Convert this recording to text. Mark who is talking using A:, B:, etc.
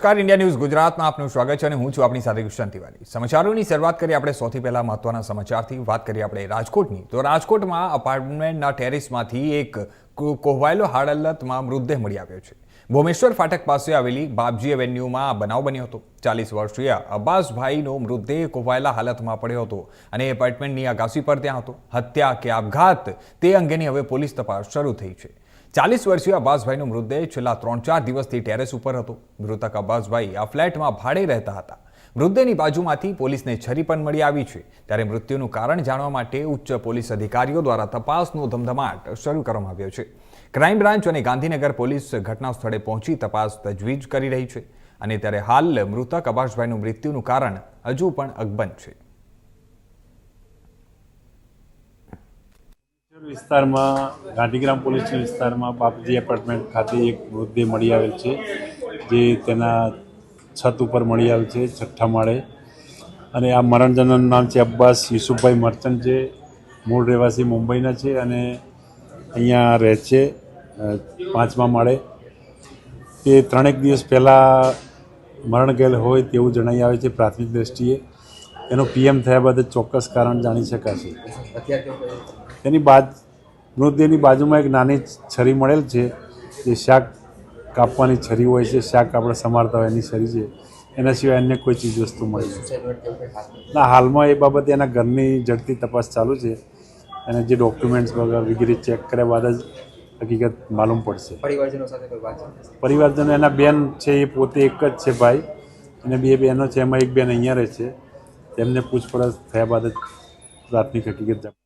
A: નમસ્કાર, India news ગુજરાતમાં આપનું સ્વાગત છે અને હું છું આપણી સાથે કૃષ્ણ તિવારી. સમાચારોની શરૂઆત કરીએ આપણે સૌથી પહેલા મહત્વના સમાચારથી. વાત કરીએ આપણે રાજકોટની. તો રાજકોટમાં અપાર્ટમેન્ટના ટેરેસમાંથી એક કોહવાયેલો હાડલતમાં મૃતદેહ મળી આવ્યો છે. ભુવનેશ્વર ફાટક પાસે આવેલી બાપજી એવેન્યુમાં આ બનાવ બન્યો હતો. ચાલીસ વર્ષીય અબ્બાસભાઈનો મૃતદેહ કોહવાયેલા હાલતમાં પડ્યો હતો અને એપાર્ટમેન્ટની આગાસી પર ત્યાં હતો. હત્યા કે આપઘાત તે અંગેની હવે પોલીસ તપાસ શરૂ થઈ છે. ચાલીસ વર્ષીય અબ્બાસભાઈનો મૃતદેહ છેલ્લા ત્રણ ચાર દિવસથી ટેરેસ ઉપર હતો. મૃતક અબ્બાસભાઈ આ ફ્લેટમાં ભાડે રહેતા હતા. મૃતદેહની બાજુમાંથી પોલીસને છરી પણ મળી આવી છે. ત્યારે મૃત્યુનું કારણ જાણવા માટે ઉચ્ચ પોલીસ અધિકારીઓ દ્વારા તપાસનો ધમધમાટ શરૂ કરવામાં આવ્યો છે. ક્રાઇમ બ્રાન્ચ અને ગાંધીનગર પોલીસ ઘટના સ્થળે પહોંચી તપાસ તજવીજ કરી રહી છે. અને ત્યારે હાલ મૃતક અબ્બાસભાઈનું મૃત્યુનું કારણ હજુ પણ અકબંધ છે.
B: વિસ્તારમાં, ગાંધીગ્રામ પોલીસના વિસ્તારમાં બાપજી એપાર્ટમેન્ટ ખાતે એક મૃતદેહ મળી આવેલ છે, જે તેના છત ઉપર મળી આવેલ છે, છઠ્ઠા માળે. અને આ મરણજનનું નામ છે અબ્બાસ યુસુફભાઈ મર્ચન્ટ છે, મૂળ રહેવાસી મુંબઈના છે અને અહીંયા રહે છે પાંચમા માળે. તે ત્રણેક દિવસ પહેલાં મરણ ગયેલ હોય તેવું જણાઈ આવે છે પ્રાથમિક દ્રષ્ટિએ. એનું પીએમ થયા બાદ ચોક્કસ કારણ જાણી શકાશે. તેની બાજ મૃતદેહની બાજુમાં એક નાની છરી મળેલ છે જે શાક કાપવાની છરી હોય છે શાક આપણે સમારતા હોય એની છરી છે એના સિવાય અન્ય કોઈ ચીજ વસ્તુ મળી ના હાલમાં એ બાબતે એના ઘરની ઝડપી તપાસ ચાલુ છે અને જે ડોક્યુમેન્ટ્સ વગર વગેરે ચેક કર્યા બાદ જ હકીકત માલુમ પડશે.
C: પરિવારજનો
B: એના બેન છે એ પોતે એક જ છે ભાઈ અને બે બહેનો છે એમાં એક બેન અહીંયા રહે છે તેમને પૂછપરછ થયા બાદ જ પ્રાથમિક હકીકત